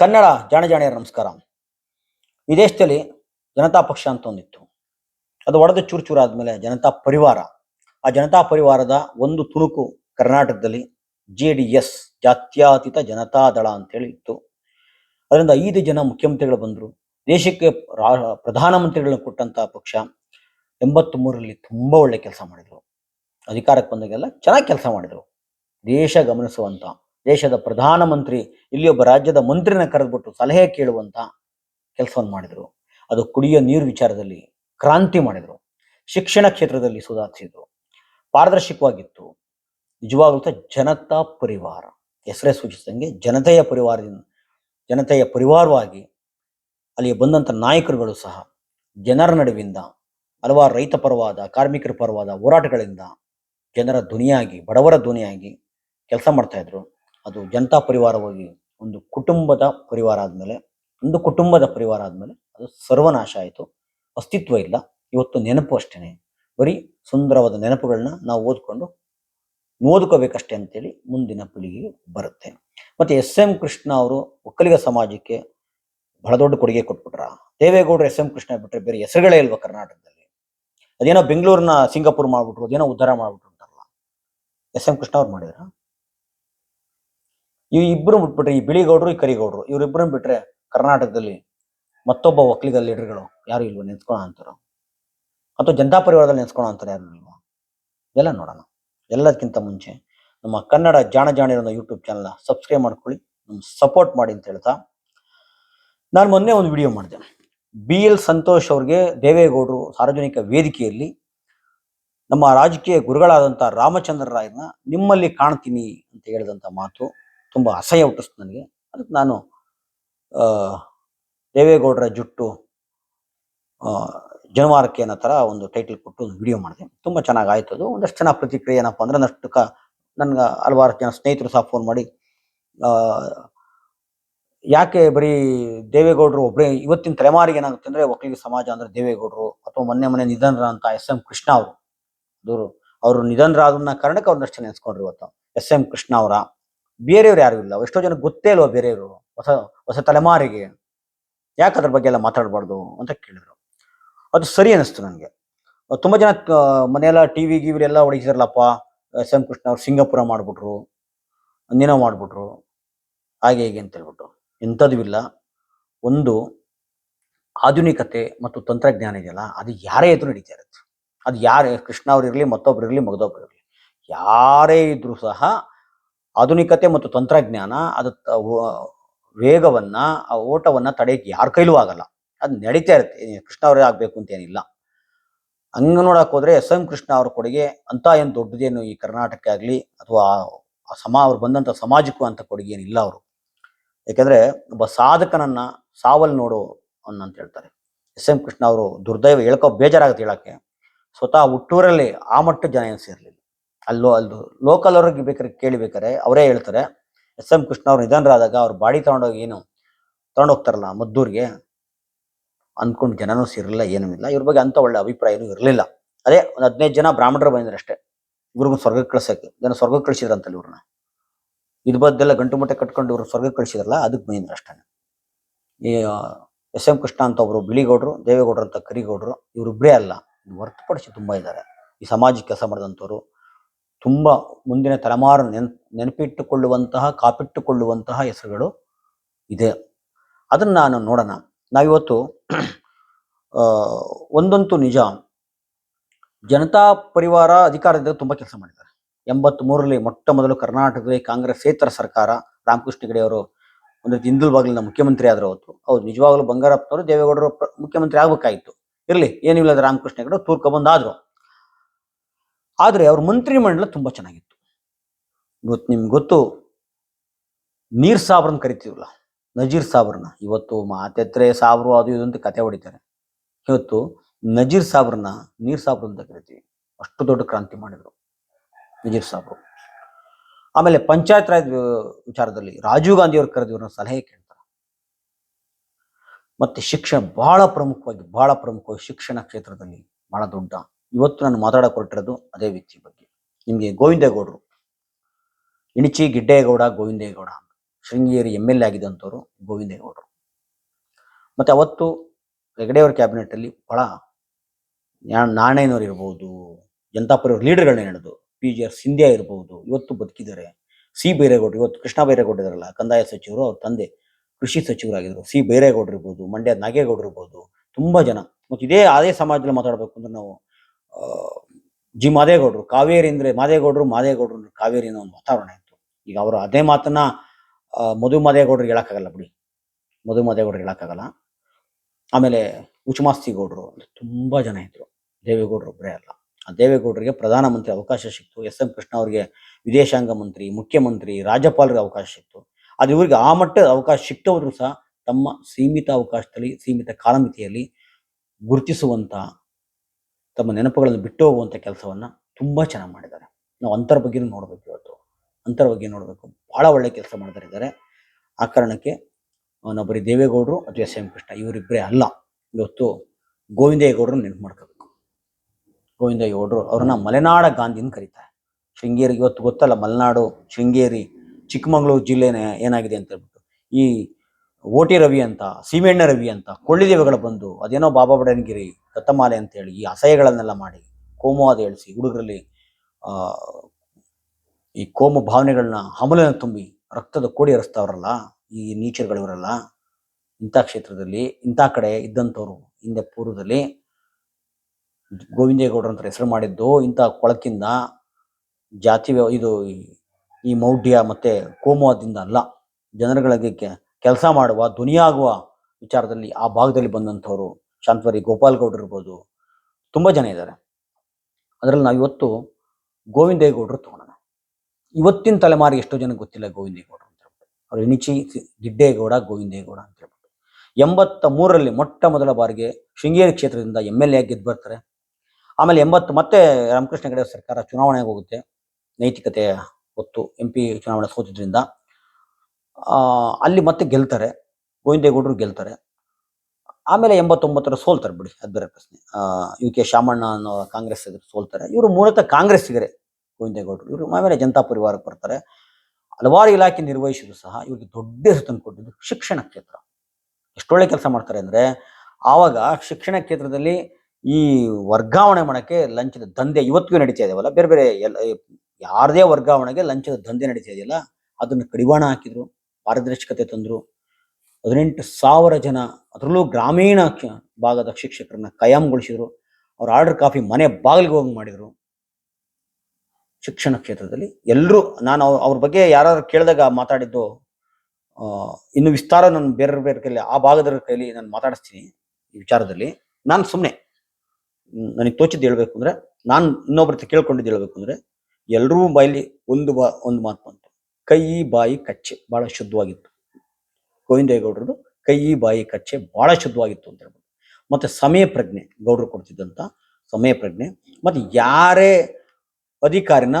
ಕನ್ನಡ ಜಾಣ ಜಾಣಿಯರ ನಮಸ್ಕಾರ. ವಿದೇಶದಲ್ಲಿ ಜನತಾ ಪಕ್ಷ ಅಂತ ಒಂದಿತ್ತು. ಅದು ಒಡೆದು ಚೂರು ಆದ್ಮೇಲೆ ಜನತಾ ಪರಿವಾರ. ಆ ಜನತಾ ಪರಿವಾರದ ಒಂದು ತುಣುಕು ಕರ್ನಾಟಕದಲ್ಲಿ ಜೆ ಡಿ ಎಸ್, ಜಾತ್ಯಾತೀತ ಜನತಾ ದಳ ಅಂತೇಳಿ ಇತ್ತು. ಅದರಿಂದ ಐದು ಜನ ಮುಖ್ಯಮಂತ್ರಿಗಳು ಬಂದರು. ದೇಶಕ್ಕೆ ಪ್ರಧಾನಮಂತ್ರಿಗಳನ್ನ ಕೊಟ್ಟಂತ ಪಕ್ಷ ಎಂಬತ್ತ್ ಮೂರರಲ್ಲಿ ತುಂಬಾ ಒಳ್ಳೆ ಕೆಲಸ ಮಾಡಿದ್ರು. ಅಧಿಕಾರಕ್ಕೆ ಬಂದಾಗೆಲ್ಲ ಚೆನ್ನಾಗಿ ಕೆಲಸ ಮಾಡಿದ್ರು. ದೇಶ ಗಮನಿಸುವಂತ ದೇಶದ ಪ್ರಧಾನಮಂತ್ರಿ ಇಲ್ಲಿ ಒಬ್ಬ ರಾಜ್ಯದ ಮಂತ್ರಿನ ಕರೆದ್ಬಿಟ್ಟು ಸಲಹೆ ಕೇಳುವಂತ ಕೆಲಸವನ್ನು ಮಾಡಿದ್ರು. ಅದು ಕುಡಿಯೋ ನೀರು ವಿಚಾರದಲ್ಲಿ ಕ್ರಾಂತಿ ಮಾಡಿದ್ರು. ಶಿಕ್ಷಣ ಕ್ಷೇತ್ರದಲ್ಲಿ ಸುಧಾರಿಸಿದ್ರು. ಪಾರದರ್ಶಕವಾಗಿತ್ತು. ನಿಜವಾಗ್ಲೂ ಸಹ ಜನತಾ ಪರಿವಾರ. ಹೆಸರೇ ಸೂಚಿಸಿದಂಗೆ ಜನತೆಯ ಪರಿವಾರದಿಂದ, ಜನತೆಯ ಪರಿವಾರವಾಗಿ ಅಲ್ಲಿ ಬಂದಂಥ ನಾಯಕರುಗಳು ಸಹ ಜನರ ನಡುವಿಂದ, ಹಲವಾರು ರೈತ ಪರವಾದ, ಕಾರ್ಮಿಕರ ಪರವಾದ ಹೋರಾಟಗಳಿಂದ ಜನರ ಧ್ವನಿಯಾಗಿ, ಬಡವರ ಧ್ವನಿಯಾಗಿ ಕೆಲಸ ಮಾಡ್ತಾ ಇದ್ರು. ಅದು ಜನತಾ ಪರಿವಾರವಾಗಿ ಒಂದು ಕುಟುಂಬದ ಪರಿವಾರ ಆದಮೇಲೆ, ಒಂದು ಕುಟುಂಬದ ಪರಿವಾರ ಆದಮೇಲೆ ಅದು ಸರ್ವನಾಶ ಆಯಿತು. ಅಸ್ತಿತ್ವ ಇಲ್ಲ. ಇವತ್ತು ನೆನಪು ಅಷ್ಟೇ ಬರೀ ಸುಂದರವಾದ ನೆನಪುಗಳನ್ನ ನಾವು ಓದ್ಕೊಂಡು ಓದ್ಕೋಬೇಕಷ್ಟೇ ಅಂತೇಳಿ ಮುಂದಿನ ಪೀಳಿಗೆಗೆ ಬರುತ್ತೆ. ಮತ್ತೆ ಎಸ್ ಎಂ ಕೃಷ್ಣ ಅವರು ಒಕ್ಕಲಿಗ ಸಮಾಜಕ್ಕೆ ಬಹಳ ದೊಡ್ಡ ಕೊಡುಗೆ ಕೊಟ್ಬಿಟ್ರ. ದೇವೇಗೌಡರು ಎಸ್ ಎಂ ಕೃಷ್ಣ ಬಿಟ್ಟರೆ ಬೇರೆ ಹೆಸರುಗಳೇ ಇಲ್ವಾ ಕರ್ನಾಟಕದಲ್ಲಿ. ಅದೇನೋ ಬೆಂಗಳೂರಿನ ಸಿಂಗಾಪುರ್ ಮಾಡ್ಬಿಟ್ರು, ಅದೇನೋ ಉದ್ಧಾರ ಮಾಡ್ಬಿಟ್ರು ಅಂತಾರಲ್ಲ. ಎಸ್ ಎಂ ಕೃಷ್ಣ ಅವ್ರು ಮಾಡಿದ್ರ? ಈ ಇಬ್ಬರು ಬಿಟ್ಬಿಟ್ರೆ, ಈ ಬಿಳಿಗೌಡರು, ಈ ಕರಿಗೌಡರು ಇವರಿಬ್ಬರು ಬಿಟ್ರೆ ಕರ್ನಾಟಕದಲ್ಲಿ ಮತ್ತೊಬ್ಬ ಒಕ್ಕಲಿಗ ಲೀಡರ್ಗಳು ಯಾರು ಇಲ್ವಾ ನೆನ್ಸ್ಕೊಳ ಅಂತಾರ. ಅಥವಾ ಜನತಾ ಪರಿವಾರದಲ್ಲಿ ನೆನ್ಸ್ಕೊಳ್ಳೋ ಅಂತಾರೆ ಯಾರು ಇಲ್ವೋ. ಎಲ್ಲ ನೋಡೋಣ. ಎಲ್ಲದಕ್ಕಿಂತ ಮುಂಚೆ ನಮ್ಮ ಕನ್ನಡ ಜಾಣ ಜಾಣಿರೋ ಯೂಟ್ಯೂಬ್ ಚಾನಲ್ನ ಸಬ್ಸ್ಕ್ರೈಬ್ ಮಾಡ್ಕೊಳ್ಳಿ. ನಮ್ಮ ಸಪೋರ್ಟ್ ಮಾಡಿ ಅಂತ ಹೇಳ್ತಾ ನಾನು ಮೊನ್ನೆ ಒಂದು ವಿಡಿಯೋ ಮಾಡಿದೆ. ಬಿ ಎಲ್ ಸಂತೋಷ್ ಅವ್ರಿಗೆ ದೇವೇಗೌಡರು ಸಾರ್ವಜನಿಕ ವೇದಿಕೆಯಲ್ಲಿ ನಮ್ಮ ರಾಜಕೀಯ ಗುರುಗಳಾದಂಥ ರಾಮಚಂದ್ರ ರಾಯನ್ನ ನಿಮ್ಮಲ್ಲಿ ಕಾಣ್ತೀನಿ ಅಂತ ಹೇಳಿದಂಥ ಮಾತು. ತುಂಬ ಅಸಹ್ಯ ಹುಟ್ಟಿಸ್ತು ನನಗೆ. ಅದಕ್ಕೆ ನಾನು ದೇವೇಗೌಡರ ಜುಟ್ಟು ಜನವಾರಕ್ಕೆ ಅನ್ನೋ ಥರ ಒಂದು ಟೈಟಲ್ ಕೊಟ್ಟು ಒಂದು ವಿಡಿಯೋ ಮಾಡಿದೆ. ತುಂಬ ಚೆನ್ನಾಗಿ ಆಯ್ತು ಅದು. ಒಂದಷ್ಟು ಜನ ಪ್ರತಿಕ್ರಿಯೆ ಏನಪ್ಪ ಅಂದ್ರೆ ನಷ್ಟು ಕ ನನ್ಗೆ ಹಲವಾರು ಜನ ಸ್ನೇಹಿತರು ಸಹ ಫೋನ್ ಮಾಡಿ ಯಾಕೆ ಬರೀ ದೇವೇಗೌಡರು ಒಬ್ಬರೇ ಇವತ್ತಿನ ತಲೆಮಾರಿಗೆ ಏನಾಗುತ್ತೆ ಅಂದರೆ ಒಕ್ಕಲಿಗ ಸಮಾಜ ಅಂದ್ರೆ ದೇವೇಗೌಡರು ಅಥವಾ ಮೊನ್ನೆ ಮೊನ್ನೆ ನಿಧನರಂತ ಎಸ್ ಎಂ ಕೃಷ್ಣ ಅವರು. ಅವರು ನಿಧನರಾದ ಕಾರಣಕ್ಕೆ ಅವ್ರನ್ನಷ್ಟು ನೆನೆಸ್ಕೊಂಡ್ರು ಇವತ್ತು ಎಸ್ ಎಂ ಕೃಷ್ಣ ಅವರ. ಬೇರೆಯವ್ರು ಯಾರು ಇಲ್ಲ. ಎಷ್ಟೋ ಜನ ಗೊತ್ತೇ ಇಲ್ವಾ ಬೇರೆಯವರು? ಹೊಸ ಹೊಸ ತಲೆಮಾರಿಗೆ. ಯಾಕೆ ಅದ್ರ ಬಗ್ಗೆ ಎಲ್ಲ ಮಾತಾಡಬಾರ್ದು ಅಂತ ಕೇಳಿದ್ರು. ಅದು ಸರಿ ಅನಿಸ್ತು ನನಗೆ. ತುಂಬ ಜನ ಮನೆಯೆಲ್ಲ ಟಿವಿ ಗಿವಿ ಎಲ್ಲ ಒಡಗಿಸಿರಲ್ಲಪ್ಪ ಎಸ್ ಎಂ ಕೃಷ್ಣ ಅವ್ರು ಸಿಂಗಾಪುರ ಮಾಡಿಬಿಟ್ರು. ನಿನ ಮಾಡಿಬಿಟ್ರು. ಹಾಗೆ ಹೀಗೆ ಅಂತ ಹೇಳ್ಬಿಟ್ಟು. ಎಂಥದ್ದು ಇಲ್ಲ. ಒಂದು ಆಧುನಿಕತೆ ಮತ್ತು ತಂತ್ರಜ್ಞಾನ ಇದೆಯಲ್ಲ, ಅದು ಯಾರೇ ಇದ್ರೂ ನಡೀತಾ ಇರುತ್ತೆ. ಅದು ಯಾರೇ, ಕೃಷ್ಣ ಅವ್ರು ಇರಲಿ, ಮತ್ತೊಬ್ರು ಇರಲಿ, ಮಗದೊಬ್ರು ಇರಲಿ, ಯಾರೇ ಇದ್ದರೂ ಸಹ ಆಧುನಿಕತೆ ಮತ್ತು ತಂತ್ರಜ್ಞಾನ, ಅದು ವೇಗವನ್ನು, ಆ ಓಟವನ್ನ ತಡೆಯಕ್ಕೆ ಯಾರ ಕೈಲೂ ಆಗಲ್ಲ. ಅದು ನಡೀತಾ ಇರುತ್ತೆ. ಕೃಷ್ಣ ಅವರೇ ಆಗಬೇಕು ಅಂತ ಏನಿಲ್ಲ. ಹಂಗ ನೋಡಕ್ ಹೋದ್ರೆ ಎಸ್. ಎಂ. ಕೃಷ್ಣ ಅವ್ರ ಕೊಡುಗೆ ಅಂತ ಏನು ದೊಡ್ಡದೇನು ಈ ಕರ್ನಾಟಕ ಆಗಲಿ ಅಥವಾ ಆ ಸಮಾ, ಅವ್ರು ಬಂದಂತ ಸಮಾಜಕ್ಕೂ ಅಂತ ಕೊಡುಗೆ ಏನಿಲ್ಲ ಅವರು. ಯಾಕಂದ್ರೆ ಒಬ್ಬ ಸಾಧಕನನ್ನ ಸಾವಲ್ ನೋಡು ಅನ್ನಂತ ಹೇಳ್ತಾರೆ. ಎಸ್. ಎಂ. ಕೃಷ್ಣ ಅವರು ದುರ್ದೈವ, ಹೇಳ್ಕೋ ಬೇಜಾರಾಗುತ್ತೆ ಹೇಳಕ್ಕೆ. ಸ್ವತಃ ಹುಟ್ಟೂರಲ್ಲಿ ಆ ಮಟ್ಟ ಜನ ಏನು ಸೇರ್ಲಿಲ್ಲ. ಅಲ್ಲೋ ಅಲ್ಲಿ. ಲೋಕಲ್ ಅವ್ರಿಗೆ ಬೇಕಾದ್ರೆ ಕೇಳಿಬೇಕಾರೆ ಅವರೇ ಹೇಳ್ತಾರೆ. ಎಸ್ ಎಂ ಕೃಷ್ಣ ಅವ್ರು ನಿಧನರಾದಾಗ ಅವ್ರ ಬಾಡಿ ತಗೊಂಡೋಗಿ ಏನು ತಗೊಂಡೋಗ್ತಾರಲ್ಲ ಮದ್ದೂರಿಗೆ? ಅಂದ್ಕೊಂಡು ಜನನೂ ಸೇರಿಲ್ಲ, ಏನೂ ಇಲ್ಲ. ಇವ್ರ ಬಗ್ಗೆ ಅಂತ ಒಳ್ಳೆ ಅಭಿಪ್ರಾಯನೂ ಇರಲಿಲ್ಲ. ಅದೇ ಒಂದು ಹದಿನೈದು ಜನ ಬ್ರಾಹ್ಮಣರು ಬಂದಿದ್ರು ಅಷ್ಟೇ. ಇವ್ರಿಗೂ ಸ್ವರ್ಗಕ್ಕೆ ಕಳ್ಸಕ್ಕೆ. ಜನ ಸ್ವರ್ಗಕ್ಕೆ ಕಳಿಸಿದ್ರಂತಲ್ಲ ಇವ್ರನ್ನ. ಇದು ಬದ್ದೆಲ್ಲ ಗಂಟು ಮಟ್ಟೆ ಕಟ್ಕೊಂಡು ಇವ್ರು ಸ್ವರ್ಗಕ್ಕೆ ಕಳಿಸಿದ್ರಲ್ಲ, ಅದಕ್ಕೆ ಬಂದಿದ್ರು ಅಷ್ಟೇ ಈ ಎಸ್ ಎಂ ಕೃಷ್ಣ ಅಂತ ಒಬ್ರು ಬಿಳಿಗೌಡರು, ದೇವೇಗೌಡರು ಅಂತ ಕರಿಗೌಡರು ಇವರಿಬ್ಬರೇ ಅಲ್ಲ. ಹೊರತುಪಡಿಸಿ ತುಂಬಾ ಇದ್ದಾರೆ. ಈ ಸಮಾಜಕ್ಕೆ ಕೆಲಸ ಮಾಡಿದಂಥವ್ರು ತುಂಬಾ ಮುಂದಿನ ತಲೆಮಾರು ನೆನ್, ನೆನಪಿಟ್ಟುಕೊಳ್ಳುವಂತಹ, ಕಾಪಿಟ್ಟುಕೊಳ್ಳುವಂತಹ ಹೆಸರುಗಳು ಇದೆ. ಅದನ್ನು ನಾನು ನೋಡೋಣ. ನಾವಿವತ್ತು ಒಂದಂತೂ ನಿಜ. ಜನತಾ ಪರಿವಾರ ಅಧಿಕಾರದಿಂದ ತುಂಬ ಕೆಲಸ ಮಾಡಿದ್ದಾರೆ. ಎಂಬತ್ತ್ ಮೂರರಲ್ಲಿ ಮೊಟ್ಟ ಮೊದಲು ಕರ್ನಾಟಕದಲ್ಲಿ ಕಾಂಗ್ರೆಸ್ಸೇತರ ಸರ್ಕಾರ, ರಾಮಕೃಷ್ಣ ಹೆಗಡೆ ಒಂದು ರೀತಿ ಬಾಗಿಲಿನ ಮುಖ್ಯಮಂತ್ರಿ ಆದರು ಅವತ್ತು. ಹೌದು, ನಿಜವಾಗ್ಲೂ ಬಂಗಾರಪ್ಪನವರು ದೇವೇಗೌಡರು ಮುಖ್ಯಮಂತ್ರಿ ಆಗಬೇಕಾಯಿತು. ಇರಲಿ ಏನಿಲ್ಲದ ರಾಮಕೃಷ್ಣ ಹೆಗಡೆ ತೂರ್ಕೊಬಂದಾದ್ರು ಆದ್ರೆ ಅವ್ರ ಮಂತ್ರಿಮಂಡಲ ತುಂಬ ಚೆನ್ನಾಗಿತ್ತು. ಇವತ್ತು ನಿಮ್ಗೆ ಗೊತ್ತು, ನೀರ್ ಸಾಬ್ರನ್ನ ಕರಿತೀವಲ್ಲ ನಜೀರ್ ಸಾಬ್ರನ್ನ ಇವತ್ತು ಮಾತೆತ್ರೆ ಸಾಬ್ರು ಅದು ಇದು ಅಂತ ಕತೆ ಹೊಡಿತಾರೆ. ಇವತ್ತು ನಜೀರ್ ಸಾಬ್ರನ್ನ ನೀರ್ ಸಾಬ್ರು ಅಂತ ಕರಿತೀವಿ. ಅಷ್ಟು ದೊಡ್ಡ ಕ್ರಾಂತಿ ಮಾಡಿದರು ನಜೀರ್ ಸಾಬ್ರು. ಆಮೇಲೆ ಪಂಚಾಯತ್ ರಾಜ್ ವಿಚಾರದಲ್ಲಿ ರಾಜೀವ್ ಗಾಂಧಿ ಅವ್ರು ಕರೆದು ಸಲಹೆ ಕೇಳ್ತಾರೆ. ಮತ್ತೆ ಶಿಕ್ಷಣ ಬಹಳ ಪ್ರಮುಖವಾಗಿ ಬಹಳ ಪ್ರಮುಖವಾಗಿ ಶಿಕ್ಷಣ ಕ್ಷೇತ್ರದಲ್ಲಿ ಬಹಳ ದೊಡ್ಡ ಇವತ್ತು ನಾನು ಮಾತಾಡಕ್ಕೆ ಹೊರಟಿರೋದು ಅದೇ ವ್ಯಕ್ತಿ ಬಗ್ಗೆ. ನಿಮಗೆ ಗೋವಿಂದೇಗೌಡರು. ಇಣಿಚಿ Giddegowda, Govindegowda Sringeri M L A ಆಗಿದ್ದಂಥವ್ರು ಗೋವಿಂದೇಗೌಡರು. ಮತ್ತೆ ಅವತ್ತು ಹೆಗಡೆಯವರ ಕ್ಯಾಬಿನೆಟಲ್ಲಿ ಭಾಳ ನಾಣಯ್ಯನವ್ರು ಇರ್ಬೋದು ಜನತಾಪುರವ್ರ ಪರ ಲೀಡರ್ಗಳನ್ನ ಹೇಳೋದು ಪಿ ಜಿ ಆರ್ ಸಿಂಧ್ಯಾ ಇರ್ಬೋದು, ಇವತ್ತು ಬದುಕಿದ್ದಾರೆ. ಸಿ. ಬೈರೇಗೌಡರು, ಇವತ್ತು ಕೃಷ್ಣ ಬೈರೇಗೌಡ ಇದಾರಲ್ಲ ಕಂದಾಯ ಸಚಿವರು, ಅವ್ರ ತಂದೆ ಕೃಷಿ ಸಚಿವರಾಗಿದ್ದರು ಸಿ. ಬೈರೇಗೌಡರು ಇರ್ಬೋದು, ಮಂಡ್ಯ ನಾಗೇಗೌಡರು ಇರ್ಬೋದು, ತುಂಬ ಜನ. ಮತ್ತು ಇದೇ, ಅದೇ ಸಮಾಜದಲ್ಲಿ ಮಾತಾಡಬೇಕು ಅಂದ್ರೆ ನಾವು ಜಿ ಮಾದೇಗೌಡರು ಕಾವೇರಿ ಅಂದ್ರೆ ಮಾದೇಗೌಡರು ಮಾದೇಗೌಡರು ಅಂದ್ರೆ ಕಾವೇರಿ ಅನ್ನೋ ಒಂದು ವಾತಾವರಣ ಇತ್ತು. ಈಗ ಅವರು ಅದೇ ಮಾತನ್ನ ಮಧು ಮಾದೇಗೌಡರು ಹೇಳಕ್ಕಾಗಲ್ಲ ಬಿಡಿ. ಮಧು ಮಾದೇಗೌಡರು ಹೇಳಕ್ಕಾಗಲ್ಲ. ಆಮೇಲೆ ಉಚಮಾಸ್ತಿ ಗೌಡರು ಅಂದ್ರೆ ತುಂಬಾ ಜನ ಇದ್ರು. ದೇವೇಗೌಡರು ಒಬ್ಬರೇ ಅಲ್ಲ. ಆ ದೇವೇಗೌಡರಿಗೆ ಪ್ರಧಾನಮಂತ್ರಿ ಅವಕಾಶ ಸಿಕ್ತು. ಎಸ್ ಎಂ ಕೃಷ್ಣ ಅವರಿಗೆ ವಿದೇಶಾಂಗ ಮಂತ್ರಿ, ಮುಖ್ಯಮಂತ್ರಿ, ರಾಜ್ಯಪಾಲರಿಗೆ ಅವಕಾಶ ಸಿಕ್ತು. ಅದು ಇವರಿಗೆ ಆ ಮಟ್ಟದ ಅವಕಾಶ ಸಿಕ್ತವರು ಸಹ ತಮ್ಮ ಸೀಮಿತ ಅವಕಾಶದಲ್ಲಿ, ಸೀಮಿತ ಕಾಲಮಿತಿಯಲ್ಲಿ ಗುರುತಿಸುವಂತ ತಮ್ಮ ನೆನಪುಗಳನ್ನು ಬಿಟ್ಟು ಹೋಗುವಂಥ ಕೆಲಸವನ್ನು ತುಂಬ ಚೆನ್ನಾಗಿ ಮಾಡಿದ್ದಾರೆ. ನಾವು ಅಂತರ ಬಗ್ಗೆ ನೋಡಬೇಕು ಇವತ್ತು. ಅಂತರ ಬಗ್ಗೆ ನೋಡಬೇಕು. ಭಾಳ ಒಳ್ಳೆ ಕೆಲಸ ಮಾಡ್ತಾ ಇದ್ದಾರೆ. ಆ ಕಾರಣಕ್ಕೆ ನಾವು ಬರೀ ದೇವೇಗೌಡರು ಅಥವಾ ಎಸ್ ಎಂ ಕೃಷ್ಣ ಇವರಿಬ್ಬರೇ ಅಲ್ಲ. ಇವತ್ತು ಗೋವಿಂದೇಗೌಡರು ನೆನಪು ಮಾಡ್ಕೋಬೇಕು. ಗೋವಿಂದೇಗೌಡರು ಅವ್ರನ್ನ ಮಲೆನಾಡ ಗಾಂಧಿ ಅಂತ ಕರೀತಾರೆ. ಶೃಂಗೇರಿ ಇವತ್ತು ಗೊತ್ತಲ್ಲ ಮಲೆನಾಡು, ಶೃಂಗೇರಿ ಚಿಕ್ಕಮಗಳೂರು ಜಿಲ್ಲೆನೇ ಏನಾಗಿದೆ ಅಂತ ಹೇಳ್ಬಿಟ್ಟು ಈ ಓಟಿ ರವಿ ಅಂತ, ಸೀಮೆಣ್ಣ ರವಿ ಅಂತ, ಕೊಳ್ಳಿದೇವಿಗಳು ಬಂದು ಅದೇನೋ ಬಾಬಾ ಬಡನ್ಗಿರಿ, ದತ್ತಮಾಲೆ ಅಂತೇಳಿ ಈ ಅಸಹ್ಯಗಳನ್ನೆಲ್ಲ ಮಾಡಿ ಕೋಮುವಾದ ಹೇಳಿಸಿ ಹುಡುಗರಲ್ಲಿ ಈ ಕೋಮು ಭಾವನೆಗಳನ್ನ ಹಮಲನ್ನು ತುಂಬಿ ರಕ್ತದ ಕೋಡಿ ಹರಿಸ್ತಾವ್ರಲ್ಲ, ಈ ನೀಚರ್ಗಳಿವರಲ್ಲ ಇಂಥ ಕ್ಷೇತ್ರದಲ್ಲಿ, ಇಂಥ ಕಡೆ ಇದ್ದಂಥವ್ರು ಹಿಂದೆ ಪೂರ್ವದಲ್ಲಿ ಅಂತ ಹೆಸರು ಮಾಡಿದ್ದು, ಇಂಥ ಕೊಳಕಿಂದ ಜಾತಿ ಇದು ಈ- ಮೌಢ್ಯ ಮತ್ತೆ ಕೋಮುವಾದಿಂದ ಅಲ್ಲ, ಜನಗಳಿಗೆ ಕೆಲಸ ಮಾಡುವ, ಧ್ವನಿಯಾಗುವ ವಿಚಾರದಲ್ಲಿ ಆ ಭಾಗದಲ್ಲಿ ಬಂದಂಥವರು ಶಾಂತವರಿ ಗೋಪಾಲ್ ಗೌಡ್ರು ಇರ್ಬೋದು, ತುಂಬ ಜನ ಇದ್ದಾರೆ. ಅದರಲ್ಲಿ ನಾವು ಇವತ್ತು ಗೋವಿಂದೇಗೌಡರು ತಗೊಳ್ಳೋಣ ಇವತ್ತಿನ ತಲೆಮಾರಿಗೆ ಎಷ್ಟೋ ಜನಕ್ಕೆ ಗೊತ್ತಿಲ್ಲ ಗೋವಿಂದೇಗೌಡರು ಅಂತ ಹೇಳ್ಬಿಟ್ಟು. ಅವ್ರು ಇಣಿಚಿ ಗಿಡ್ಡೇಗೌಡ ಗೋವಿಂದೇಗೌಡ ಅಂತ ಹೇಳ್ಬಿಟ್ಟು. ಎಂಬತ್ತ ಮೂರರಲ್ಲಿ ಮೊಟ್ಟ ಮೊದಲ ಬಾರಿಗೆ ಶೃಂಗೇರಿ ಕ್ಷೇತ್ರದಿಂದ ಎಂ ಎಲ್ ಎ ಗೆದ್ದು ಬರ್ತಾರೆ. ಆಮೇಲೆ ಎಂಬತ್ತು ಮತ್ತೆ ರಾಮಕೃಷ್ಣ ಗಡೆ ಸರ್ಕಾರ ಚುನಾವಣೆಗೆ ಹೋಗುತ್ತೆ. ನೈತಿಕತೆಯ ಹೊತ್ತು ಎಂ ಪಿ ಚುನಾವಣೆ ಸೋತಿದ್ರಿಂದ. ಅಲ್ಲಿ ಮತ್ತೆ ಗೆಲ್ತಾರೆ. ಗೋವಿಂದೇಗೌಡರು ಗೆಲ್ತಾರೆ. ಆಮೇಲೆ ಎಂಬತ್ತೊಂಬತ್ತರ ಸೋಲ್ತಾರೆ ಬಿಡಿ, ಅದು ಬೇರೆ ಪ್ರಶ್ನೆ. ಯು ಕೆ ಶಾಮಣ್ಣ ಅನ್ನೋ ಕಾಂಗ್ರೆಸ್ ಸೋಲ್ತಾರೆ. ಇವರು ಮೂಲತಃ ಕಾಂಗ್ರೆಸ್ಸಿಗರೇ, ಗೋವಿಂದೇಗೌಡರು. ಇವರು ಆಮೇಲೆ ಜನತಾ ಪರಿವಾರಕ್ಕೆ ಬರ್ತಾರೆ. ಹಲವಾರು ಇಲಾಖೆ ನಿರ್ವಹಿಸಿದ್ರು ಸಹ ಇವ್ರಿಗೆ ದೊಡ್ಡ ಹೆಸರು ತಂದುಕೊಟ್ಟಿದ್ದು ಶಿಕ್ಷಣ ಕ್ಷೇತ್ರ. ಎಷ್ಟೊಳ್ಳೆ ಕೆಲಸ ಮಾಡ್ತಾರೆ ಅಂದರೆ, ಆವಾಗ ಶಿಕ್ಷಣ ಕ್ಷೇತ್ರದಲ್ಲಿ ಈ ವರ್ಗಾವಣೆ ಮಾಡೋಕ್ಕೆ ಲಂಚದ ದಂಧೆ ಇವತ್ತಿಗೂ ನಡೀತಾ ಇದೆವಲ್ಲ ಬೇರೆ ಬೇರೆ ಎಲ್ಲ, ಯಾರದೇ ವರ್ಗಾವಣೆಗೆ ಲಂಚದ ದಂಧೆ ನಡೀತಾ ಇದೆಯಲ್ಲ, ಅದನ್ನು ಕಡಿವಾಣ ಹಾಕಿದ್ರು. ಪಾರದರ್ಶಕತೆ ತಂದರು. ಹದಿನೆಂಟು ಸಾವಿರ ಜನ ಅದರಲ್ಲೂ ಗ್ರಾಮೀಣ ಭಾಗದ ಶಿಕ್ಷಕರನ್ನ ಕಾಯಂಗೊಳಿಸಿದರು ಅವ್ರ ಆರ್ಡರ್ ಕಾಫಿ ಮನೆ ಬಾಗಿಲಿಗೆ ಹೋಗಿ ಮಾಡಿದ್ರು. ಶಿಕ್ಷಣ ಕ್ಷೇತ್ರದಲ್ಲಿ ಎಲ್ಲರೂ ನಾನು ಅವ್ರ- ಬಗ್ಗೆ ಯಾರು ಕೇಳಿದಾಗ ಮಾತಾಡಿದ್ದು ಇನ್ನು ವಿಸ್ತಾರ ನಾನು ಬೇರೆ ಬೇರೆ ಕೈಲಿ, ಆ ಭಾಗದ ಕೈಲಿ ನಾನು ಮಾತಾಡಿಸ್ತೀನಿ ಈ ವಿಚಾರದಲ್ಲಿ. ನಾನು ಸುಮ್ಮನೆ ನನಗೆ ತೋಚಿದ್ದು ಹೇಳ್ಬೇಕು ಅಂದ್ರೆ, ನಾನು ಇನ್ನೊಬ್ರ ಕೇಳ್ಕೊಂಡಿದ್ದು ಹೇಳ್ಬೇಕು ಅಂದರೆ ಎಲ್ಲರೂ ಬಾಯಲ್ಲಿ ಒಂದು ಬಾ, ಒಂದು ಮಾತು ಬಂತು. ಕೈ, ಬಾಯಿ, ಕಚ್ಚೆ ಬಹಳ ಶುದ್ಧವಾಗಿತ್ತು. ಗೋವಿಂದೇಗೌಡರದು ಕೈ, ಬಾಯಿ, ಕಚ್ಚೆ ಬಹಳ ಶುದ್ಧವಾಗಿತ್ತು ಅಂತ ಹೇಳ್ಬೋದು. ಮತ್ತೆ ಸಮಯ ಪ್ರಜ್ಞೆ ಗೌಡರು ಕೊಡ್ತಿದ್ದಂಥ ಸಮಯ ಪ್ರಜ್ಞೆ. ಮತ್ತೆ ಯಾರೇ ಅಧಿಕಾರಿನ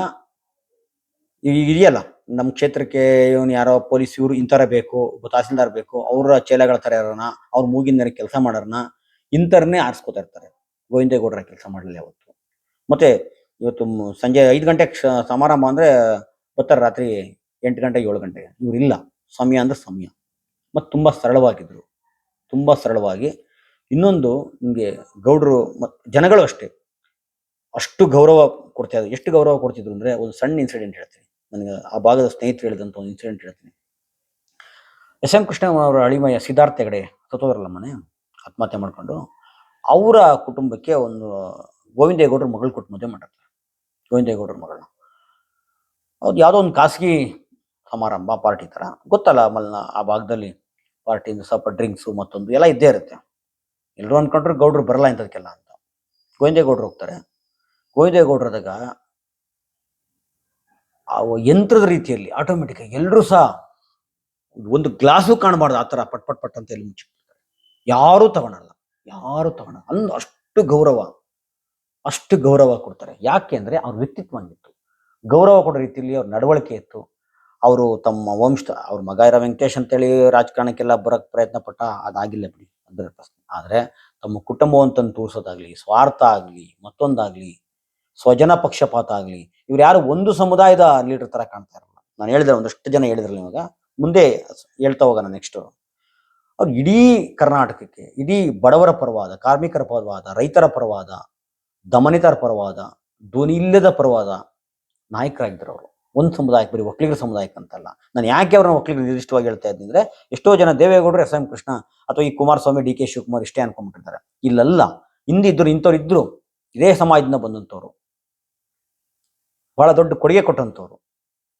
ಇದೆಯಲ್ಲ, ನಮ್ಮ ಕ್ಷೇತ್ರಕ್ಕೆ ಇವನು ಯಾರೋ ಪೊಲೀಸ್ ಇವರು ಇಂಥರ ಬೇಕು, ತಹಸೀಲ್ದಾರ್ ಬೇಕು, ಅವರ ಚೇಲೆಗಳ ಥರ ಇರೋಣ ಅವ್ರ ಮೂಗಿನ ಕೆಲಸ ಮಾಡೋರನ್ನ ಇಂಥರನ್ನೇ ಆರಿಸ್ಕೋತಾ ಇರ್ತಾರೆ. ಗೋವಿಂದೇಗೌಡರ ಕೆಲಸ ಮಾಡಲಿಲ್ಲ ಯಾವತ್ತು. ಮತ್ತೆ ಇವತ್ತು ಸಂಜೆ ಐದು ಗಂಟೆಗೆ ಸಮಾರಂಭ ಅಂದ್ರೆ ಬರ್ತಾರೆ ರಾತ್ರಿ ಎಂಟು ಗಂಟೆ ಏಳು ಗಂಟೆಗೆ. ಇವರಿಲ್ಲ. ಸಮಯ ಅಂದರೆ ಸಮಯ. ಮತ್ತು ತುಂಬ ಸರಳವಾಗಿದ್ರು. ತುಂಬ ಸರಳವಾಗಿ. ಇನ್ನೊಂದು ನಿಮಗೆ ಗೌಡರು ಮತ್ತು ಜನಗಳು ಅಷ್ಟೇ. ಅಷ್ಟು ಗೌರವ ಕೊಡ್ತಾ ಎಷ್ಟು ಗೌರವ ಕೊಡ್ತಿದ್ರು ಅಂದರೆ ಒಂದು ಸಣ್ಣ ಇನ್ಸಿಡೆಂಟ್ ಹೇಳ್ತೀನಿ. ನನಗೆ ಆ ಭಾಗದ ಸ್ನೇಹಿತರು ಹೇಳಿದಂಥ ಒಂದು ಇನ್ಸಿಡೆಂಟ್ ಹೇಳ್ತೀನಿ. ಎಸ್ ಎಂ ಕೃಷ್ಣ ಅವರ ಅಳಿಮಯ ಸಿದ್ಧಾರ್ಥ ಹೆಗಡೆ, ಸತ್ತೋದ್ರಲ್ಲ ಮನೆ? ಆತ್ಮಹತ್ಯೆ ಮಾಡಿಕೊಂಡು. ಅವರ ಕುಟುಂಬಕ್ಕೆ ಒಂದು ಗೋವಿಂದೇಗೌಡರ ಮಗಳು ಕೊಟ್ಟು ಮದುವೆ ಮಾಡಿರ್ತಾರೆ ಗೋವಿಂದೇಗೌಡರ ಮಗಳನ್ನ. ಅವ್ರು ಯಾವುದೋ ಒಂದು ಖಾಸಗಿ ಸಮಾರಂಭ ಪಾರ್ಟಿ ತರ. ಗೊತ್ತಲ್ಲ ಆಮೇಲೆ ಆ ಭಾಗದಲ್ಲಿ ಪಾರ್ಟಿಯಿಂದ ಸ್ವಲ್ಪ ಡ್ರಿಂಕ್ಸು ಮತ್ತೊಂದು ಎಲ್ಲ ಇದ್ದೇ ಇರುತ್ತೆ. ಎಲ್ಲರೂ ಅನ್ಕೊಂಡ್ರೆ ಗೌಡ್ರು ಬರಲ್ಲ ಇಂಥದಕ್ಕೆಲ್ಲ ಅಂತ. ಗೋವಿಂದೇಗೌಡರು ಹೋಗ್ತಾರೆ. ಗೋವಿಂದೇಗೌಡ್ರದಾಗ ಆ ಯಂತ್ರದ ರೀತಿಯಲ್ಲಿ ಆಟೋಮೆಟಿಕ್ ಎಲ್ಲರೂ ಸಹ ಒಂದು ಗ್ಲಾಸು ಕಾಣಬಾರ್ದು ಆ ಥರ ಪಟ್ ಪಟ್ ಪಟ್ ಅಂತ ಎಲ್ಲಿ ಮುಚ್ಚಿಬಿಡ್ತಾರೆ ಯಾರೂ ತಗೊಳಲ್ಲ. ಯಾರು ತಗೊಳಲ್ಲ. ಅಂದ್ ಅಷ್ಟು ಗೌರವ. ಅಷ್ಟು ಗೌರವ ಕೊಡ್ತಾರೆ. ಯಾಕೆ ಅಂದರೆ ಅವ್ರ ವ್ಯಕ್ತಿತ್ವ ಗೌರವ ಕೊಡೋ ರೀತಿಯಲ್ಲಿ ಅವ್ರ ನಡವಳಿಕೆ ಇತ್ತು. ಅವರು ತಮ್ಮ ವಂಶ, ಅವ್ರ ಮಗ ಇರೋ ವೆಂಕಟೇಶ್ ಅಂತೇಳಿ ರಾಜಕಾರಣಕ್ಕೆಲ್ಲ ಬರಕ್ ಪ್ರಯತ್ನ ಪಟ್ಟ ಅದಾಗಿಲ್ಲ ಬಿಡಿ ಅದರ ಪ್ರಶ್ನೆ. ಆದ್ರೆ ತಮ್ಮ ಕುಟುಂಬವಂತನ್ನು ತೋರಿಸೋದಾಗ್ಲಿ, ಸ್ವಾರ್ಥ ಆಗ್ಲಿ, ಮತ್ತೊಂದಾಗ್ಲಿ, ಸ್ವಜನ ಪಕ್ಷಪಾತ ಆಗ್ಲಿ, ಇವ್ರು ಯಾರು ಒಂದು ಸಮುದಾಯದ ಲೀಡರ್ ತರ ಕಾಣ್ತಾ ಇರಲ್ಲ. ನಾನು ಹೇಳಿದ್ರೆ ಒಂದಷ್ಟು ಜನ ಹೇಳಿದ್ರಲ್ಲ ಇವಾಗ. ಮುಂದೆ ಹೇಳ್ತಾ ಹೋಗೋಣ ನೆಕ್ಸ್ಟ್ ಅವ್ರು ಇಡೀ ಕರ್ನಾಟಕಕ್ಕೆ, ಇಡೀ ಬಡವರ ಪರವಾದ, ಕಾರ್ಮಿಕರ ಪರವಾದ, ರೈತರ ಪರವಾದ, ದಮನಿತರ ಪರವಾದ, ಧ್ವನಿ ಇಲ್ಲದ ಪರವಾದ ನಾಯಕರಾಗಿದ್ದರು ಅವರು. ಒಂದು ಸಮುದಾಯಕ್ಕೆ, ಬರೀ ಒಕ್ಕಲಿಗರ ಸಮುದಾಯಕ್ಕೆ ಅಂತಲ್ಲ. ನಾನು ಯಾಕೆ ಅವ್ರನ್ನ ಒಕ್ಕಲಿಗರು ನಿರ್ದಿಷ್ಟವಾಗಿ ಹೇಳ್ತಾ ಇದ್ದೀನಿ ಅಂದ್ರೆ, ಎಷ್ಟೋ ಜನ ದೇವೇಗೌಡರು ಎಸ್ ಎಂ ಕೃಷ್ಣ ಅಥವಾ ಈ ಕುಮಾರಸ್ವಾಮಿ, ಡಿ ಕೆ ಶಿವಕುಮಾರ್ ಇಷ್ಟೇ ಅನ್ಕೊಂಡ್ಬಿಟ್ಟಿರ್ತಾರೆ. ಇಲ್ಲಲ್ಲ, ಹಿಂದಿದ್ರು, ಇಂಥವ್ರು ಇದ್ರು, ಇದೇ ಸಮಾಜದಿಂದ ಬಂದಂಥವ್ರು. ಬಹಳ ದೊಡ್ಡ ಕೊಡುಗೆ ಕೊಟ್ಟಂಥವ್ರು.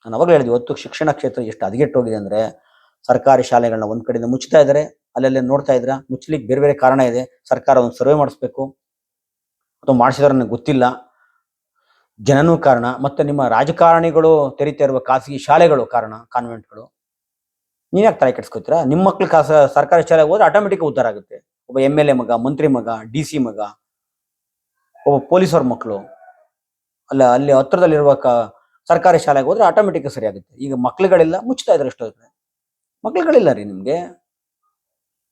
ನಾನು ಅವಾಗ ಹೇಳಿದ್ವಿ ಇವತ್ತು ಶಿಕ್ಷಣ ಕ್ಷೇತ್ರ ಎಷ್ಟು ಹದಗೆಟ್ಟೋಗಿದೆ ಅಂದ್ರೆ, ಸರ್ಕಾರಿ ಶಾಲೆಗಳನ್ನ ಒಂದ್ ಕಡೆಯಿಂದ ಮುಚ್ಚುತ್ತಾ ಇದ್ದಾರೆ ಅಲ್ಲೆಲ್ಲ ನೋಡ್ತಾ ಇದ್ರ, ಮುಚ್ಚಲಿಕ್ಕೆ ಬೇರೆ ಬೇರೆ ಕಾರಣ ಇದೆ, ಸರ್ಕಾರ ಒಂದು ಸರ್ವೆ ಮಾಡಿಸ್ಬೇಕು. ಅಥವಾ ಮಾಡಿಸಿದ್ರೆ ನನಗೆ ಗೊತ್ತಿಲ್ಲ. ಜನನೂ ಕಾರಣ, ಮತ್ತೆ ನಿಮ್ಮ ರಾಜಕಾರಣಿಗಳು ತೆರೀತಾ ಇರುವ ಖಾಸಗಿ ಶಾಲೆಗಳು ಕಾರಣ, ಕಾನ್ವೆಂಟ್ಗಳು. ನೀವ್ಯಾಕೆ ತಲೆ ಕೆಡ್ಸ್ಕೊತೀರಾ? ನಿಮ್ಮ ಮಕ್ಳು ಕಾಸ ಸರ್ಕಾರಿ ಶಾಲೆಗೆ ಹೋದ್ರೆ ಆಟೋಮೆಟಿಕ್ ಉದ್ಧಾರ ಆಗುತ್ತೆ. ಒಬ್ಬ ಎಂ ಎಲ್ ಎ ಮಗ, ಮಂತ್ರಿ ಮಗ ಡಿ ಸಿ ಮಗ, ಒಬ್ಬ ಪೊಲೀಸವ್ರ ಮಕ್ಕಳು ಅಲ್ಲ, ಅಲ್ಲಿ ಹತ್ರದಲ್ಲಿರುವ ಕ, ಸರ್ಕಾರಿ ಶಾಲೆಗೆ ಹೋದ್ರೆ ಆಟೋಮೆಟಿಕ್ ಸರಿ ಆಗುತ್ತೆ. ಈಗ ಮಕ್ಳುಗಳಿಲ್ಲ, ಮುಚ್ತಾ ಇದ್ದಾರೆ ಜನ ಮಕ್ಳುಗಳಿಲ್ಲ ರೀ ನಿಮಗೆ.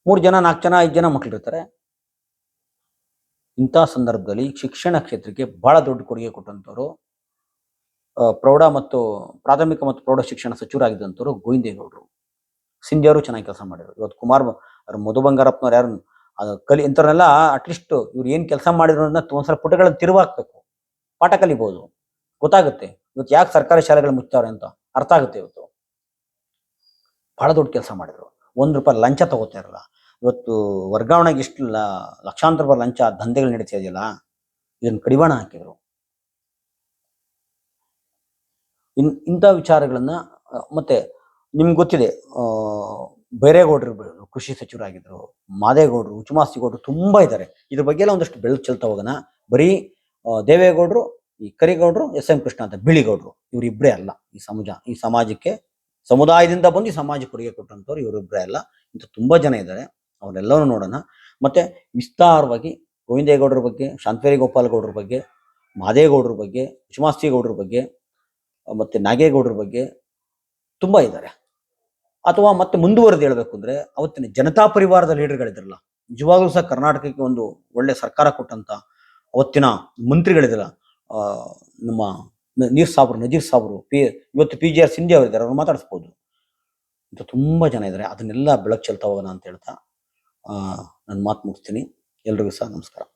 ಮೂರು ಜನ, ನಾಲ್ಕು ಜನ, ಐದು ಜನ ಮಕ್ಳು ಇರ್ತಾರೆ ಇಂಥ ಸಂದರ್ಭದಲ್ಲಿ ಶಿಕ್ಷಣ ಕ್ಷೇತ್ರಕ್ಕೆ ಬಹಳ ದೊಡ್ಡ ಕೊಡುಗೆ ಕೊಟ್ಟಂಥವ್ರು ಪ್ರೌಢ ಮತ್ತು ಪ್ರಾಥಮಿಕ ಮತ್ತು ಪ್ರೌಢ ಶಿಕ್ಷಣ ಸಚಿವರಾಗಿದ್ದಂಥವ್ರು ಗೋವಿಂದೇಗೌಡರು. ಸಿಂಧಿ ಅವರು ಚೆನ್ನಾಗಿ ಕೆಲಸ ಮಾಡಿದ್ರು ಇವತ್ತು ಕುಮಾರ್ ಮಧು ಬಂಗಾರಪ್ಪನವ್ರು ಯಾರು ಕಲಿ, ಇಂಥವ್ರನ್ನೆಲ್ಲ ಅಟ್ಲೀಸ್ಟ್ ಇವ್ರು ಏನು ಕೆಲಸ ಮಾಡಿದ್ರು ಅನ್ನೋದನ್ನ ಒಂದ್ಸಲ ಪುಟಗಳನ್ನ ತಿರುವಾಕ್ಬೇಕು. ಪಾಠ ಕಲಿಬೋದು. ಗೊತ್ತಾಗುತ್ತೆ. ಇವತ್ತು ಯಾಕೆ ಸರ್ಕಾರಿ ಶಾಲೆಗಳು ಮುಚ್ತಾವ್ರೆ ಅಂತ ಅರ್ಥ ಆಗುತ್ತೆ ಇವತ್ತು. ಬಹಳ ದೊಡ್ಡ ಕೆಲಸ ಮಾಡಿದ್ರು. ಒಂದು ರೂಪಾಯಿ ಲಂಚ ತಗೋತಾ ಇರಲ್ಲ. ಇವತ್ತು ವರ್ಗಾವಣೆಗೆ ಇಷ್ಟು ಲಕ್ಷಾಂತರ ರೂಪಾಯಿ ಲಂಚ ದಂಧೆಗಳು ನಡೀತಾ ಇದೆಯಲ್ಲ, ಇದನ್ನು ಕಡಿವಾಣ ಹಾಕಿದ್ರು. ಇನ್, ಇಂಥ ವಿಚಾರಗಳನ್ನು ಮತ್ತು ನಿಮ್ಗೆ ಗೊತ್ತಿದೆ ಬೈರೇಗೌಡರು ಕೃಷಿ ಸಚಿವರಾಗಿದ್ದರು ಮಾದೇಗೌಡರು, ಉಚುಮಾಸ್ತಿಗೌಡರು ತುಂಬಾ ಇದ್ದಾರೆ. ಇದ್ರ ಬಗ್ಗೆ ಎಲ್ಲ ಒಂದಷ್ಟು ಬೆಳಕು ಚೆಲ್ತಾ ಹೋಗೋಣ. ಬರೀ ದೇವೇಗೌಡರು, ಈ ಕರಿಗೌಡರು, ಎಸ್ ಎಂ ಕೃಷ್ಣ ಅಂತ ಬಿಳಿಗೌಡರು ಇವರಿಬ್ಬರೇ ಅಲ್ಲ. ಈ ಸಮಾಜ, ಈ ಸಮಾಜಕ್ಕೆ, ಸಮುದಾಯದಿಂದ ಬಂದು ಈ ಸಮಾಜಕ್ಕೆ ಕೊಡುಗೆ ಕೊಟ್ಟಂಥವ್ರು ಇವರಿಬ್ಬರೇ ಅಲ್ಲ. ಇಂಥ ತುಂಬಾ ಜನ ಇದ್ದಾರೆ. ಅವರೆಲ್ಲವನ್ನೂ ನೋಡೋಣ. ಮತ್ತು ವಿಸ್ತಾರವಾಗಿ ಗೋವಿಂದೇಗೌಡರ ಬಗ್ಗೆ ಶಾಂತವೇರಿ ಗೋಪಾಲ್ ಗೌಡ್ರ ಬಗ್ಗೆ ಮಾದೇಗೌಡರ ಬಗ್ಗೆ ಉಚುಮಾಸ್ತಿಗೌಡರ ಬಗ್ಗೆ ಮತ್ತು ನಾಗೇಗೌಡರ ಬಗ್ಗೆ ತುಂಬ ಇದ್ದಾರೆ ಅಥವಾ ಮತ್ತೆ ಮುಂದುವರೆದು ಹೇಳಬೇಕು ಅಂದರೆ ಅವತ್ತಿನ ಜನತಾ ಪರಿವಾರದ ಲೀಡರ್ಗಳಿದ್ರಲ್ಲ ನಿಜವಾಗ್ಲೂ ಸಹ ಕರ್ನಾಟಕಕ್ಕೆ ಒಂದು ಒಳ್ಳೆ ಸರ್ಕಾರ ಕೊಟ್ಟಂತ ಅವತ್ತಿನ ಮಂತ್ರಿಗಳಿದ್ರಲ್ಲ ಆ, ನಮ್ಮ ನೀರ್ ಸಾಬ್ರು ನಜೀರ್ ಸಾಬ್ರು ಪಿ ಇವತ್ತು ಪಿ ಜಿ ಆರ್ ಸಿಂಧಿ ಅವರಿದ್ದಾರೆ ಅವ್ರು ಮಾತಾಡಿಸ್ಬೋದು. ಇಂಥ ತುಂಬ ಜನ ಇದ್ದಾರೆ ಅದನ್ನೆಲ್ಲ ಬೆಳಕು ಚೆಲ್ತಾ ಹೋಗೋಣ ಅಂತ ಹೇಳ್ತಾ ಆ, ನನ್ನ ಮಾತು ಮುಗಿಸ್ತೀನಿ. ಎಲ್ರಿಗೂ ಸಹ ನಮಸ್ಕಾರ.